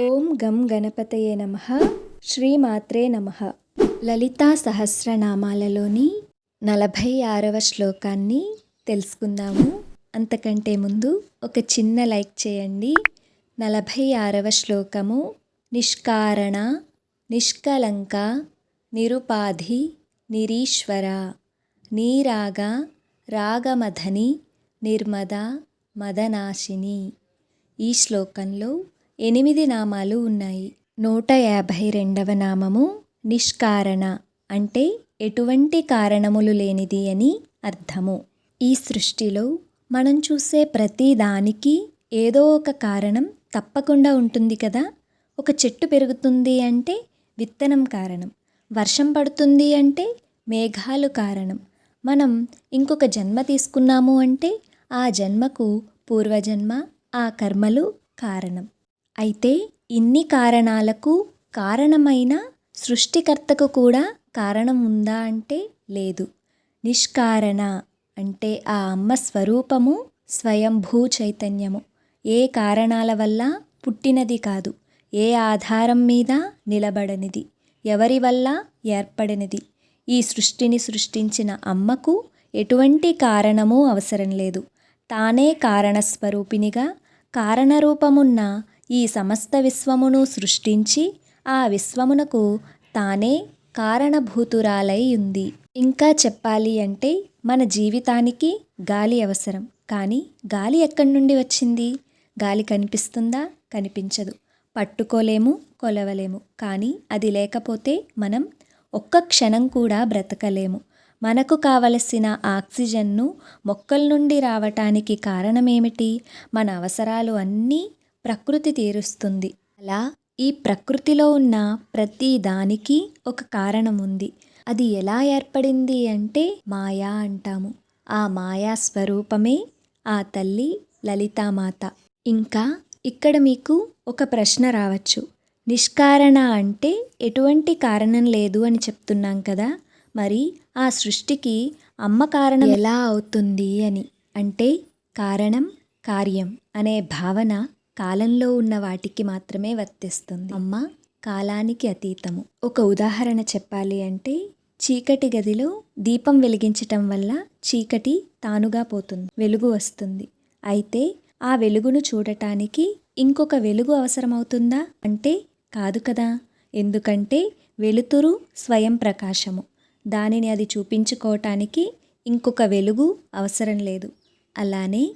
ఓం గం గణపతయే నమ. శ్రీమాత్రే నమ. లలితా సహస్రనామాలలోని నలభై ఆరవ శ్లోకాన్ని తెలుసుకుందాము. అంతకంటే ముందు ఒక చిన్న లైక్ చేయండి. నలభై ఆరవ శ్లోకము నిష్కారణ నిష్కలంక నిరుపాధి నిరీశ్వర నీరాగ రాగమధని నిర్మద మదనాశిని. ఈ శ్లోకంలో ఎనిమిది నామాలు ఉన్నాయి. నూట యాభై రెండవ నామము నిష్కారణ అంటే ఎటువంటి కారణములు లేనిది అని అర్థము. ఈ సృష్టిలో మనం చూసే ప్రతి దానికి ఏదో ఒక కారణం తప్పకుండా ఉంటుంది కదా. ఒక చెట్టు పెరుగుతుంది అంటే విత్తనం కారణం. వర్షం పడుతుంది అంటే మేఘాలు కారణం. మనం ఇంకొక జన్మ తీసుకున్నాము అంటే ఆ జన్మకు పూర్వజన్మ ఆ కర్మలు కారణం. అయితే ఇన్ని కారణాలకు కారణమైన సృష్టికర్తకు కూడా కారణం ఉందా అంటే లేదు. నిష్కారణ అంటే ఆ అమ్మ స్వరూపము స్వయంభూ చైతన్యము. ఏ కారణాల వల్ల? పుట్టినది కాదు. ఏ ఆధారం మీద? నిలబడనిది. ఎవరి వల్ల? ఏర్పడినది. ఈ సృష్టిని సృష్టించిన అమ్మకు ఎటువంటి కారణము అవసరం లేదు. తానే కారణస్వరూపినిగా కారణరూపమున్న ఈ సమస్త విశ్వమును సృష్టించి ఆ విశ్వమునకు తానే కారణభూతురాలై ఉంది. ఇంకా చెప్పాలి అంటే మన జీవితానికి గాలి అవసరం. కానీ గాలి ఎక్కడి నుండి వచ్చింది? గాలి కనిపిస్తుందా? కనిపించదు. పట్టుకోలేము కొలవలేము. కానీ అది లేకపోతే మనం ఒక్క క్షణం కూడా బ్రతకలేము. మనకు కావలసిన ఆక్సిజన్ను మొక్కల నుండి రావటానికి కారణమేమిటి? మన అవసరాలు అన్నీ ప్రకృతి తీరుస్తుంది. అలా ఈ ప్రకృతిలో ఉన్న ప్రతి దానికి ఒక కారణం ఉంది అది ఎలా ఏర్పడింది అంటే మాయా అంటాము. ఆ మాయా స్వరూపమే ఆ తల్లి లలితామాత. ఇంకా ఇక్కడ మీకు ఒక ప్రశ్న రావచ్చు. నిష్కారణ అంటే ఎటువంటి కారణం లేదు అని చెప్తున్నాం కదా. మరి ఆ సృష్టికి అమ్మ కారణం ఎలా అవుతుంది అని. అంటే కారణం కార్యం అనే భావన కాలంలో ఉన్న వాటికి మాత్రమే వర్తిస్తుంది. అమ్మ కాలానికి అతీతము. ఒక ఉదాహరణ చెప్పాలి అంటే చీకటి గదిలో దీపం వెలిగించటం వల్ల చీకటి తానుగా పోతుంది వెలుగు వస్తుంది. అయితే ఆ వెలుగును చూడటానికి ఇంకొక వెలుగు అవసరమవుతుందా? అంటే కాదు కదా. ఎందుకంటే వెలుతురు స్వయం ప్రకాశము. దానిని అది చూపించుకోవటానికి ఇంకొక వెలుగు అవసరం లేదు. అలానే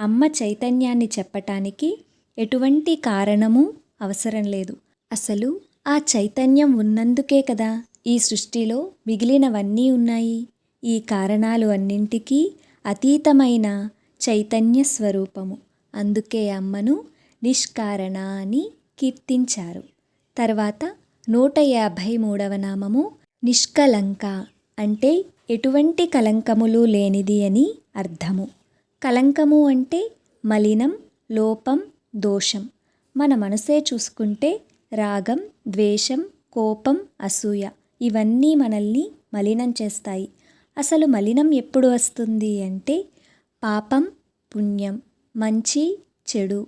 అమ్మ చైతన్యాన్ని చెప్పటానికి ఎటువంటి కారణము అవసరం లేదు. అసలు ఆ చైతన్యం ఉన్నందుకే కదా ఈ సృష్టిలో మిగిలినవన్నీ ఉన్నాయి. ఈ కారణాలు అన్నింటికీ అతీతమైన చైతన్య స్వరూపము. అందుకే అమ్మను నిష్కారణ అని కీర్తించారు. తర్వాత నూట యాభై మూడవ నామము నిష్కలంక అంటే ఎటువంటి కలంకములు లేనిది అని అర్థము. కలంకము అంటే మలినం లోపం దోషం. మన మనసే చూసుకుంటే రాగం ద్వేషం కోపం అసూయ ఇవన్నీ మనల్ని మలినం చేస్తాయి. అసలు మలినం ఎప్పుడు వస్తుంది అంటే పాపం పుణ్యం మంచి చెడు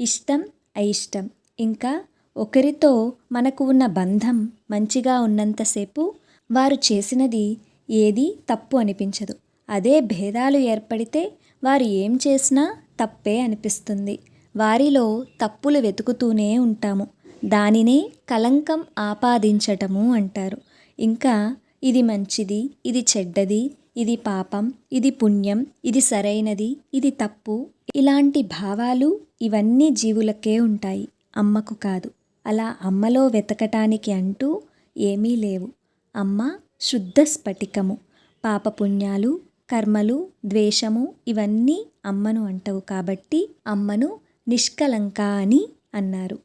ఇష్టం అయిష్టం. ఇంకా ఒకరితో మనకు ఉన్న బంధం మంచిగా ఉన్నంతసేపు వారు చేసినది ఏది తప్పు అనిపించదు. అదే భేదాలు ఏర్పడితే వారు ఏం చేసినా తప్పే అనిపిస్తుంది. వారిలో తప్పులు వెతుకుతూనే ఉంటాము. దానినే కలంకం ఆపాదించటము అంటారు. ఇంకా ఇది మంచిది ఇది చెడ్డది ఇది పాపం ఇది పుణ్యం ఇది సరైనది ఇది తప్పు. ఇలాంటి భావాలు ఇవన్నీ జీవులకే ఉంటాయి. అమ్మకు కాదు. అలా అమ్మలో వెతకటానికి అంటూ ఏమీ లేవు. అమ్మ శుద్ధ స్ఫటికము. పాపపుణ్యాలు కర్మలు ద్వేషము ఇవన్నీ అమ్మను అంటవు కాబట్టి అమ్మను నిష్కలంక అని అన్నారు.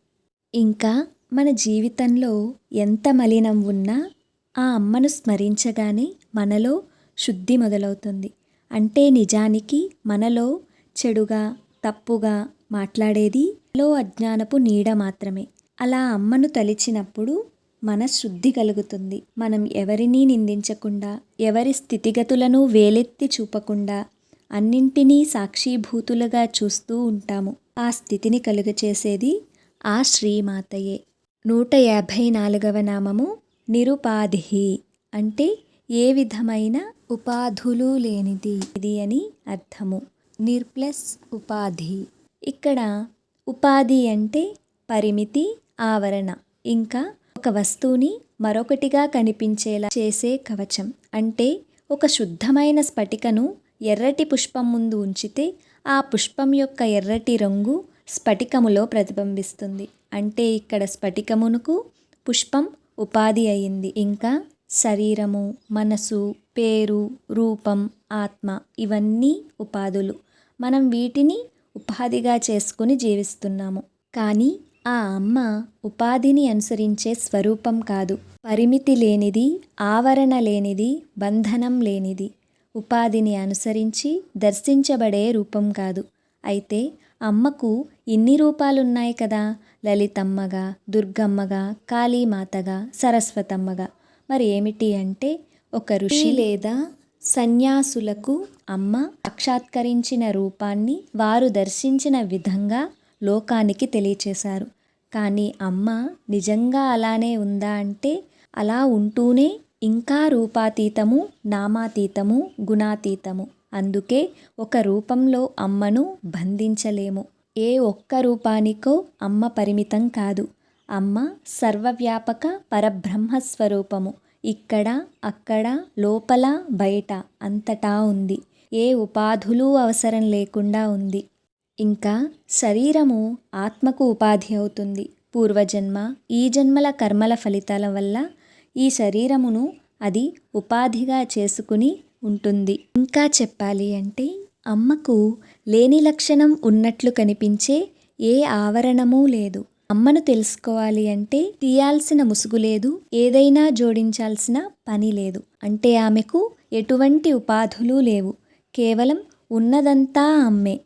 ఇంకా మన జీవితంలో ఎంత మలినం ఉన్నా ఆ అమ్మను స్మరించగానే మనలో శుద్ధి మొదలవుతుంది. అంటే నిజానికి మనలో చెడుగా తప్పుగా మాట్లాడేది లో అజ్ఞానపు నీడ మాత్రమే. అలా అమ్మను తలిచినప్పుడు మన శుద్ధి కలుగుతుంది. మనం ఎవరినీ నిందించకుండా ఎవరి స్థితిగతులను వేలెత్తి చూపకుండా అన్నింటినీ సాక్షీభూతులుగా చూస్తూ ఉంటాము. ఆ స్థితిని కలుగచేసేది ఆ శ్రీమాతయే. నూట యాభై నాలుగవ నామము నిరుపాధి అంటే ఏ విధమైన ఉపాధులు లేనిది ఇది అని అర్థము. నిర్ప్లస్ ఉపాధి. ఇక్కడ ఉపాధి అంటే పరిమితి ఆవరణ. ఇంకా ఒక వస్తువుని మరొకటిగా కనిపించేలా చేసే కవచం. అంటే ఒక శుద్ధమైన స్ఫటికను ఎర్రటి పుష్పం ముందు ఉంచితే ఆ పుష్పం యొక్క ఎర్రటి రంగు స్ఫటికములో ప్రతిబింబిస్తుంది. అంటే ఇక్కడ స్ఫటికమునకు పుష్పం ఉపాధి అయింది. ఇంకా శరీరము మనసు పేరు రూపం ఆత్మ ఇవన్నీ ఉపాధులు. మనం వీటిని ఉపాధిగా చేసుకుని జీవిస్తున్నాము. కానీ ఆ అమ్మ ఉపాధిని అనుసరించే స్వరూపం కాదు. పరిమితి లేనిది ఆవరణ లేనిది బంధనం లేనిది. ఉపాధిని అనుసరించి దర్శించబడే రూపం కాదు. అయితే అమ్మకు ఇన్ని రూపాలున్నాయి కదా? లలితమ్మగా దుర్గమ్మగా కాళీమాతగా సరస్వతమ్మగా. మరి ఏమిటి అంటే ఒక ఋషి లేదా సన్యాసులకు అమ్మ సాక్షాత్కరించిన రూపాన్ని వారు దర్శించిన విధంగా లోకానికి తెలియచేశారు. కానీ అమ్మ నిజంగా అలానే ఉందా అంటే అలా ఉంటూనే ఇంకా రూపాతీతము నామాతీతము గుణాతీతము. అందుకే ఒక రూపంలో అమ్మను బంధించలేము. ఏ ఒక్క రూపానికో అమ్మ పరిమితం కాదు. అమ్మ సర్వవ్యాపక పరబ్రహ్మ స్వరూపము ఇక్కడ అక్కడ లోపల బయట అంతటా ఉంది. ఏ ఉపాధులు అవసరం లేకుండా ఉంది. ఇంకా శరీరము ఆత్మకు ఉపాధి అవుతుంది. పూర్వజన్మ ఈ జన్మల కర్మల ఫలితాల వల్ల ఈ శరీరమును అది ఉపాధిగా చేసుకుని ఉంటుంది. ఇంకా చెప్పాలి అంటే అమ్మకు లేని లక్షణం ఉన్నట్లు కనిపించే ఏ ఆవరణమూ లేదు. అమ్మను తెలుసుకోవాలి అంటే తీయాల్సిన ముసుగు లేదు ఏదైనా జోడించాల్సిన పని లేదు. అంటే ఆమెకు ఎటువంటి ఉపాధులు లేవు. కేవలం ఉన్నదంతా అమ్మే.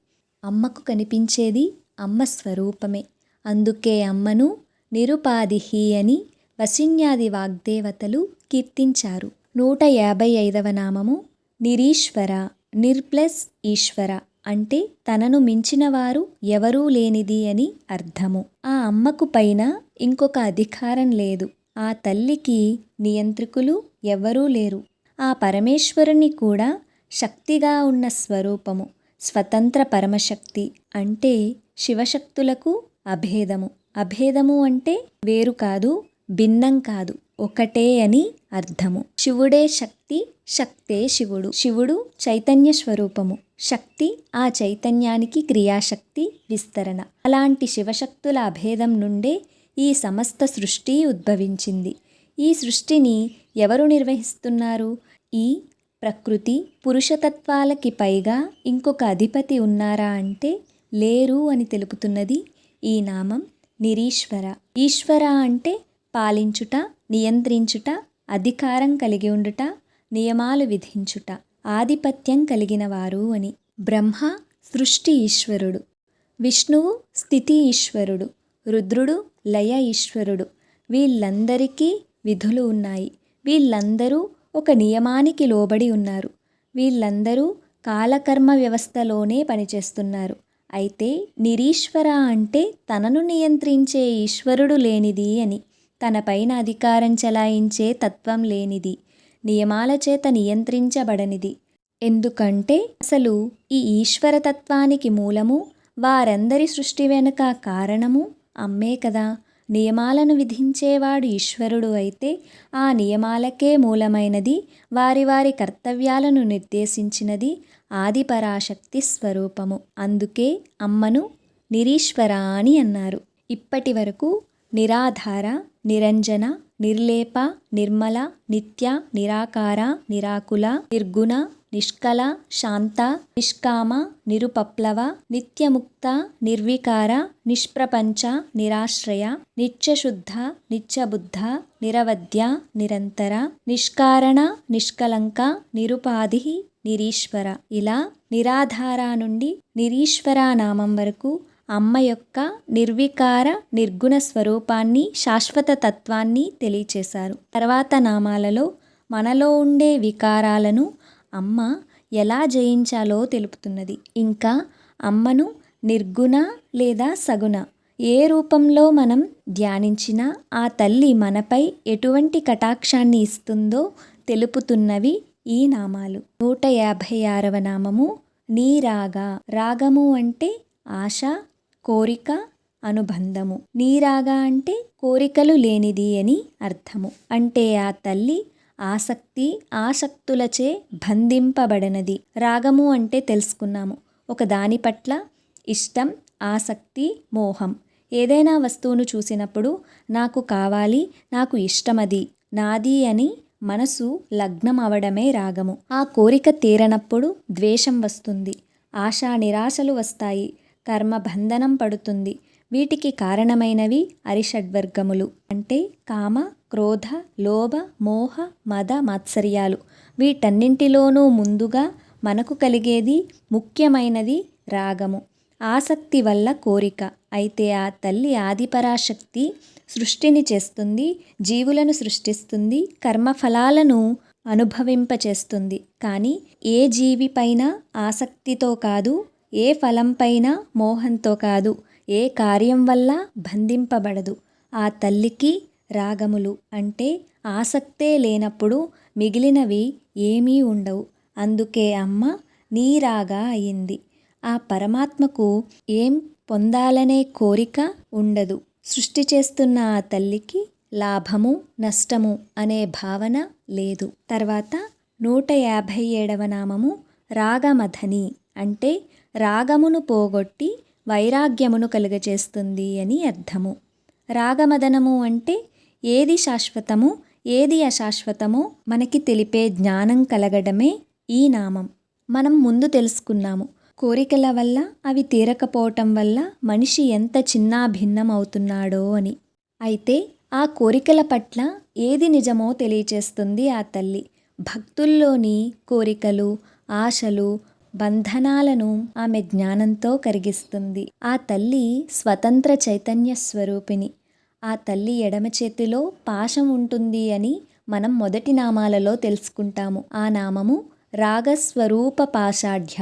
అమ్మకు కనిపించేది అమ్మ స్వరూపమే. అందుకే అమ్మను నిరుపాధిహి అని వసిన్యాది వాగ్దేవతలు కీర్తించారు. నూట యాభై ఐదవ నామము నిరీశ్వర నిర్ప్లస్ ఈశ్వర అంటే తనను మించినవారు ఎవరూ లేనిది అని అర్థము. ఆ అమ్మకు పైన ఇంకొక అధికారం లేదు. ఆ తల్లికి నియంత్రికులు ఎవరూ లేరు. ఆ పరమేశ్వరుని కూడా శక్తిగా ఉన్న స్వరూపము స్వతంత్ర పరమశక్తి అంటే శివశక్తులకు అభేదము. అభేదము అంటే వేరు కాదు భిన్నం కాదు ఒకటే అని అర్థము. శివుడే శక్తి శక్తే శివుడు. శివుడు చైతన్య స్వరూపము. శక్తి ఆ చైతన్యానికి క్రియాశక్తి విస్తరణ. అలాంటి శివశక్తుల అభేదం నుండే ఈ సమస్త సృష్టి ఉద్భవించింది. ఈ సృష్టిని ఎవరు నిర్వహిస్తున్నారు? ఈ ప్రకృతి పురుషతత్వాలకి పైగా ఇంకొక అధిపతి ఉన్నారా అంటే లేరు అని తెలుపుతున్నది ఈ నామం నిరీశ్వర. ఈశ్వర అంటే పాలించుట నియంత్రించుట అధికారం కలిగి ఉండుట నియమాలు విధించుట ఆధిపత్యం కలిగిన వారు అని. బ్రహ్మ సృష్టి ఈశ్వరుడు. విష్ణువు స్థితి ఈశ్వరుడు. రుద్రుడు లయ ఈశ్వరుడు. వీళ్ళందరికీ విధులు ఉన్నాయి. వీళ్ళందరూ ఒక నియమానికి లోబడి ఉన్నారు. వీళ్ళందరూ కాలకర్మ వ్యవస్థలోనే పనిచేస్తున్నారు. అయితే నిరీశ్వర అంటే తనను నియంత్రించే ఈశ్వరుడు లేనిది అని. తనపైన అధికారం చెలాయించే తత్వం లేనిది నియమాల చేత నియంత్రించబడనిది. ఎందుకంటే అసలు ఈ ఈశ్వరతత్వానికి మూలము వారందరి సృష్టి వెనుక కారణము అమ్మే కదా. నియమాలను విధించేవాడు ఈశ్వరుడు అయితే ఆ నియమాలకే మూలమైనది వారి వారి కర్తవ్యాలను నిర్దేశించినది ఆదిపరాశక్తి స్వరూపము. అందుకే అమ్మను నిరీశ్వర అని అన్నారు. ఇప్పటి వరకు నిరాధార నిరంజన నిర్లేప నిర్మల నిత్య నిరాకార నిరాకుల నిర్గుణ నిష్కల శాంత నిష్కామ నిరుపప్లవ నిత్యముక్త నిర్వికార నిష్ప్రపంచ నిరాశ్రయ నిత్యశుద్ధ నిత్యబుద్ధ నిరవద్య నిరంతర నిష్కారణ నిష్కలంక నిరుపాధి నిరీశ్వర. ఇలా నిరాధార నుండి నిరీశ్వర నామం వరకు అమ్మ యొక్క నిర్వికార నిర్గుణ స్వరూపాన్ని శాశ్వత తత్వాన్ని తెలియచేశారు. తర్వాత నామాలలో మనలో ఉండే వికారాలను అమ్మ ఎలా జయించాలో తెలుపుతున్నది. ఇంకా అమ్మను నిర్గుణ లేదా సగుణ ఏ రూపంలో మనం ధ్యానించినా ఆ తల్లి మనపై ఎటువంటి కటాక్షాన్ని ఇస్తుందో తెలుపుతున్నవి ఈ నామాలు. నూట యాభై ఆరవ నామము నీరాగా. రాగము అంటే ఆశ కోరిక అనుబంధము. నీరాగా అంటే కోరికలు లేనిది అని అర్థము. అంటే ఆ తల్లి ఆసక్తి ఆసక్తులచే బంధింపబడినది. రాగము అంటే తెలుసుకున్నాము. ఒక దాని పట్ల ఇష్టం ఆసక్తి మోహం. ఏదైనా వస్తువును చూసినప్పుడు నాకు కావాలి నాకు ఇష్టమది నాది అని మనసు లగ్నం అవడమే రాగము. ఆ కోరిక తీరనప్పుడు ద్వేషం వస్తుంది. ఆశా నిరాశలు వస్తాయి. కర్మ బంధనం పడుతుంది. వీటికి కారణమైనవి అరిషడ్వర్గములు. అంటే కామ క్రోధ లోభ మోహ మద మాత్సర్యాలు. వీటన్నింటిలోనూ ముందుగా మనకు కలిగేది ముఖ్యమైనది రాగము. ఆసక్తి వల్ల కోరిక. అయితే ఆ తల్లి ఆదిపరాశక్తి సృష్టిని చేస్తుంది జీవులను సృష్టిస్తుంది కర్మఫలాలను అనుభవింపచేస్తుంది. కానీ ఏ జీవిపైన ఆసక్తితో కాదు ఏ ఫలంపైన మోహంతో కాదు ఏ కార్యం వల్ల బంధింపబడదు. ఆ తల్లికి రాగములు అంటే ఆసక్తే లేనప్పుడు మిగిలినవి ఏమీ ఉండవు. అందుకే అమ్మ నీరాగా అయింది. ఆ పరమాత్మకు ఏం పొందాలనే కోరిక ఉండదు. సృష్టి చేస్తున్న ఆ తల్లికి లాభము నష్టము అనే భావన లేదు. తర్వాత నూట యాభై ఏడవ నామము రాగమధని అంటే రాగమును పోగొట్టి వైరాగ్యమును కలుగచేస్తుంది అని అర్థము. రాగమదనము అంటే ఏది శాశ్వతము ఏది అశాశ్వతమో మనకి తెలిపే జ్ఞానం కలగడమే ఈ నామం. మనం ముందు తెలుసుకున్నాము. కోరికల వల్ల అవి తీరకపోవటం వల్ల మనిషి ఎంత చిన్నా భిన్నం అవుతున్నాడో అని. అయితే ఆ కోరికల పట్ల ఏది నిజమో తెలియచేస్తుంది ఆ తల్లి. భక్తుల్లోని కోరికలు ఆశలు బంధనాలను ఆమె జ్ఞానంతో కరిగిస్తుంది. ఆ తల్లి స్వతంత్ర చైతన్య స్వరూపిణి. ఆ తల్లి ఎడమ చేతిలో పాశం ఉంటుంది అని మనం మొదటి నామాలలో తెలుసుకుంటాము. ఆ నామము రాగస్వరూప పాషాఢ్య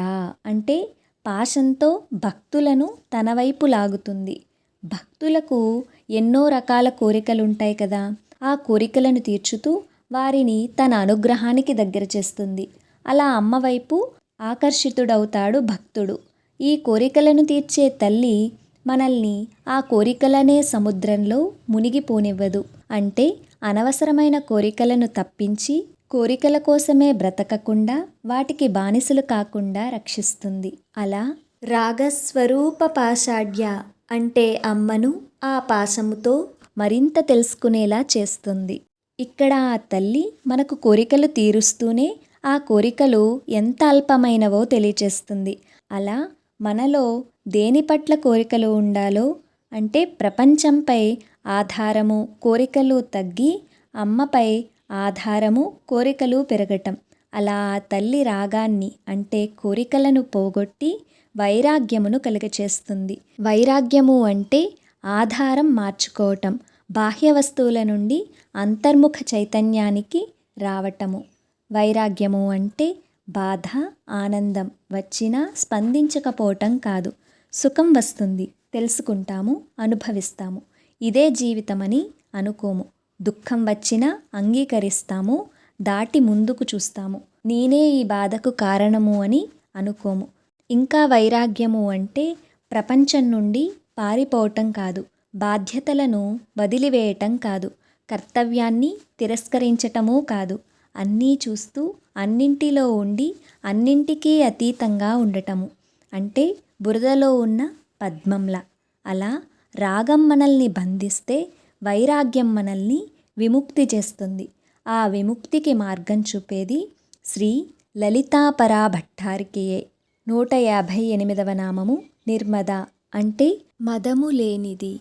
అంటే పాశంతో భక్తులను తన వైపు లాగుతుంది. భక్తులకు ఎన్నో రకాల కోరికలుంటాయి కదా. ఆ కోరికలను తీర్చుతూ వారిని తన అనుగ్రహానికి దగ్గర చేస్తుంది. అలా అమ్మ వైపు ఆకర్షితుడవుతాడు భక్తుడు. ఈ కోరికలను తీర్చే తల్లి మనల్ని ఆ కోరికలనే సముద్రంలో మునిగిపోనివ్వదు. అంటే అనవసరమైన కోరికలను తప్పించి కోరికల కోసమే బ్రతకకుండా వాటికి బానిసలు కాకుండా రక్షిస్తుంది. అలా రాగస్వరూప పాషాఢ్య అంటే అమ్మను ఆ పాశముతో మరింత తెలుసుకునేలా చేస్తుంది. ఇక్కడ ఆ తల్లి మనకు కోరికలు తీరుస్తూనే ఆ కోరికలు ఎంత అల్పమైనవో తెలియచేస్తుంది. అలా మనలో దేని పట్ల కోరికలు ఉండాలో అంటే ప్రపంచంపై ఆధారము కోరికలు తగ్గి అమ్మపై ఆధారము కోరికలు పెరగటం. అలా ఆ తల్లి రాగాన్ని అంటే కోరికలను పోగొట్టి వైరాగ్యమును కలుగచేస్తుంది. వైరాగ్యము అంటే ఆధారం మార్చుకోవటం బాహ్య వస్తువుల నుండి అంతర్ముఖ చైతన్యానికి రావటము. వైరాగ్యము అంటే బాధ ఆనందం వచ్చినా స్పందించకపోవటం కాదు. సుఖం వస్తుంది తెలుసుకుంటాము అనుభవిస్తాము. ఇదే జీవితమని అనుకోము. దుఃఖం వచ్చినా అంగీకరిస్తాము దాటి ముందుకు చూస్తాము. నేనే ఈ బాధకు కారణము అని అనుకోము. ఇంకా వైరాగ్యము అంటే ప్రపంచం నుండి పారిపోవటం కాదు బాధ్యతలను వదిలివేయటం కాదు కర్తవ్యాన్ని తిరస్కరించటమూ కాదు. అన్నీ చూస్తూ అన్నింటిలో ఉండి అన్నింటికీ అతీతంగా ఉండటము. అంటే బురదలో ఉన్న పద్మంలా. అలా రాగం మనల్ని బంధిస్తే వైరాగ్యం మనల్ని విముక్తి చేస్తుంది. ఆ విముక్తికి మార్గం చూపేది శ్రీ లలితాపరా భట్టారికియే. నూట యాభై ఎనిమిదవ నామము నిర్మద. అంటే మదము లేనిది.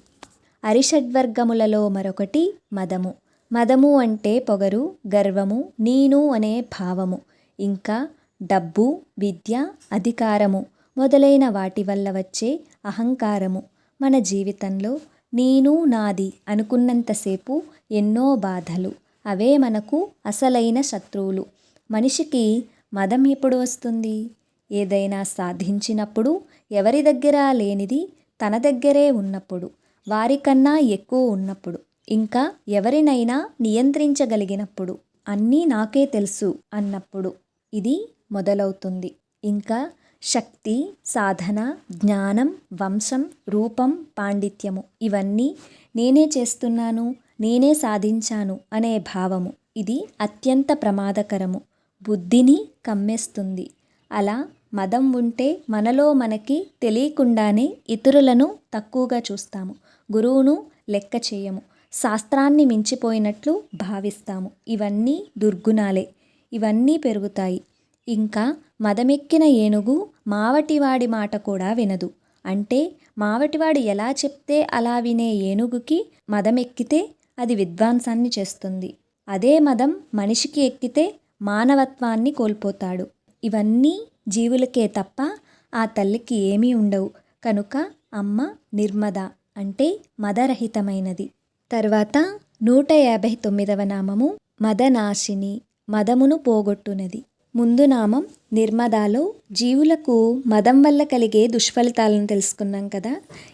అరిషడ్వర్గములలో మరొకటి మదము. మదము అంటే పొగరు గర్వము నేను అనే భావము. ఇంకా డబ్బు విద్య అధికారము మొదలైన వాటి వల్ల వచ్చే అహంకారము. మన జీవితంలో నేను నాది అనుకున్నంతసేపు ఎన్నో బాధలు. అవే మనకు అసలైన శత్రువులు. మనిషికి మదం ఎప్పుడు వస్తుంది? ఏదైనా సాధించినప్పుడు ఎవరి దగ్గర లేనిది తన దగ్గరే ఉన్నప్పుడు వారికన్నా ఎక్కువ ఉన్నప్పుడు. ఇంకా ఎవరినైనా నియంత్రించగలిగినప్పుడు అన్నీ నాకే తెలుసు అన్నప్పుడు ఇది మొదలవుతుంది. ఇంకా శక్తి సాధన జ్ఞానం వంశం రూపం పాండిత్యము ఇవన్నీ నేనే చేస్తున్నాను నేనే సాధించాను అనే భావము ఇది అత్యంత ప్రమాదకరము. బుద్ధిని కమ్మేస్తుంది. అలా మదం ఉంటే మనలో మనకి తెలియకుండానే ఇతరులను తక్కువగా చూస్తాము. గురువును లెక్క చేయము. శాస్త్రాన్ని మించిపోయినట్లు భావిస్తాము. ఇవన్నీ దుర్గుణాలే. ఇవన్నీ పెరుగుతాయి. ఇంకా మదమెక్కిన ఏనుగు మావటివాడి మాట కూడా వినదు. అంటే మావటివాడు ఎలా చెప్తే అలా వినే ఏనుగుకి మదమెక్కితే అది విద్వాంసాన్ని చేస్తుంది. అదే మదం మనిషికి ఎక్కితే మానవత్వాన్ని కోల్పోతాడు. ఇవన్నీ జీవులకే తప్ప ఆ తల్లికి ఏమీ ఉండవు. కనుక అమ్మ నిర్మద అంటే మదరహితమైనది. తర్వాత నూట యాభై తొమ్మిదవ నామము మదనాశిని మదమును పోగొట్టునది. ముందు నామం నిర్మదాలో జీవులకు మదం వల్ల కలిగే దుష్ఫలితాలను తెలుసుకున్నాం కదా.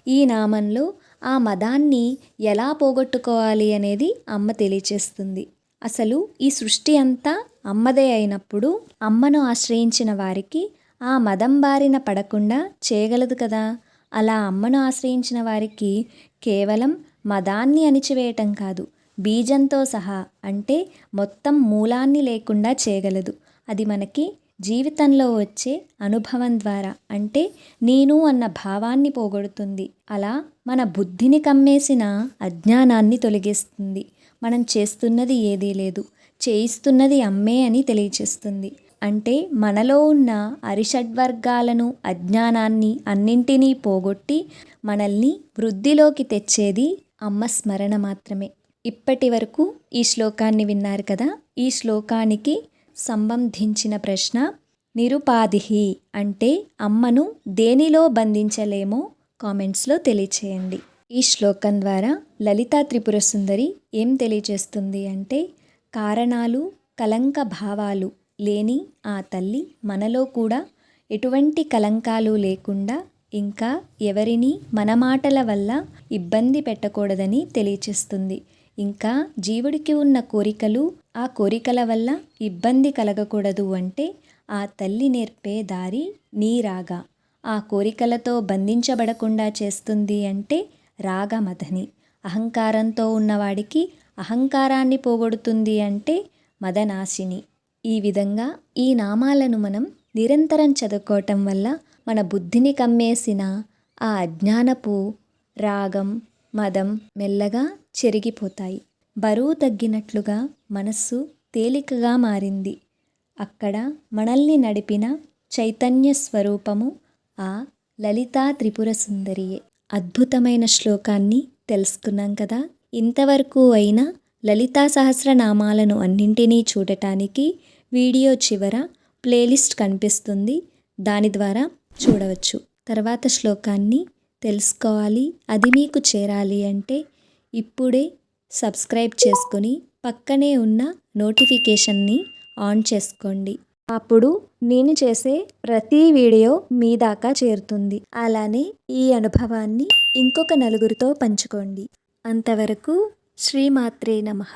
ఈ నామంలో ఆ మదాన్ని ఎలా పోగొట్టుకోవాలి అనేది అమ్మ తెలియచేస్తుంది. అసలు ఈ సృష్టి అంతా అమ్మదే అయినప్పుడు అమ్మను ఆశ్రయించిన వారికి ఆ మదం బారిన పడకుండా చేయగలదు కదా. అలా అమ్మను ఆశ్రయించిన వారికి కేవలం మదాన్ని అణిచివేయటం కాదు. బీజంతో సహా అంటే మొత్తం మూలాన్ని లేకుండా చేయగలదు. అది మనకి జీవితంలో వచ్చే అనుభవం ద్వారా అంటే నేను అన్న భావాన్ని పోగొడుతుంది. అలా మన బుద్ధిని కమ్మేసిన అజ్ఞానాన్ని తొలగిస్తుంది. మనం చేస్తున్నది ఏదీ లేదు. చేయిస్తున్నది అమ్మే అని తెలియచేస్తుంది. అంటే మనలో ఉన్న అరిషడ్వర్గాలను అజ్ఞానాన్ని అన్నింటినీ పోగొట్టి మనల్ని వృద్ధిలోకి తెచ్చేది అమ్మ స్మరణ మాత్రమే. ఇప్పటి వరకు ఈ శ్లోకాన్ని విన్నారు కదా? ఈ శ్లోకానికి సంబంధించిన ప్రశ్న నిరుపాధిహి అంటే అమ్మను దేనిలో బంధించలేమో కామెంట్స్లో తెలియచేయండి. ఈ శ్లోకం ద్వారా లలితా త్రిపుర సుందరి ఏం తెలియజేస్తుంది అంటే కారణాలు కలంక భావాలు లేని ఆ తల్లి మనలో కూడా ఎటువంటి కలంకాలు లేకుండా ఇంకా ఎవరిని మన మాటల వల్ల ఇబ్బంది పెట్టకూడదని తెలియచేస్తుంది. ఇంకా జీవుడికి ఉన్న కోరికలు ఆ కోరికల వల్ల ఇబ్బంది కలగకూడదు అంటే ఆ తల్లి నేర్పే దారి నీరాగా. ఆ కోరికలతో బంధించబడకుండా చేస్తుంది అంటే రాగమదని అహంకారంతో ఉన్నవాడికి అహంకారాన్ని పోగొడుతుంది అంటే మదనాశిని. ఈ విధంగా ఈ నామాలను మనం నిరంతరం చదువుకోవటం వల్ల మన బుద్ధిని కమ్మేసిన ఆ అజ్ఞానపు రాగం మదం మెల్లగా చెరిగిపోతాయి. బరువు తగ్గినట్లుగా మనస్సు తేలికగా మారింది. అక్కడ మనల్ని నడిపిన చైతన్య స్వరూపము ఆ లలితా త్రిపుర సుందరియే అద్భుతమైన శ్లోకాన్ని తెలుసుకున్నాం కదా. ఇంతవరకు అయినా లలితా సహస్రనామాలను అన్నింటినీ చూడటానికి వీడియో చివర ప్లేలిస్ట్ కనిపిస్తుంది. దాని ద్వారా చూడవచ్చు. తర్వాత శ్లోకాన్ని తెలుసుకోవాలి. అది మీకు చేరాలి అంటే ఇప్పుడే సబ్స్క్రైబ్ చేసుకొని పక్కనే ఉన్న నోటిఫికేషన్ని ఆన్ చేసుకోండి. అప్పుడు నేను చేసే ప్రతి వీడియో మీ దాకా చేరుతుంది. అలానే ఈ అనుభవాన్ని ఇంకొక నలుగురితో పంచుకోండి. అంతవరకు శ్రీమాత్రే నమః.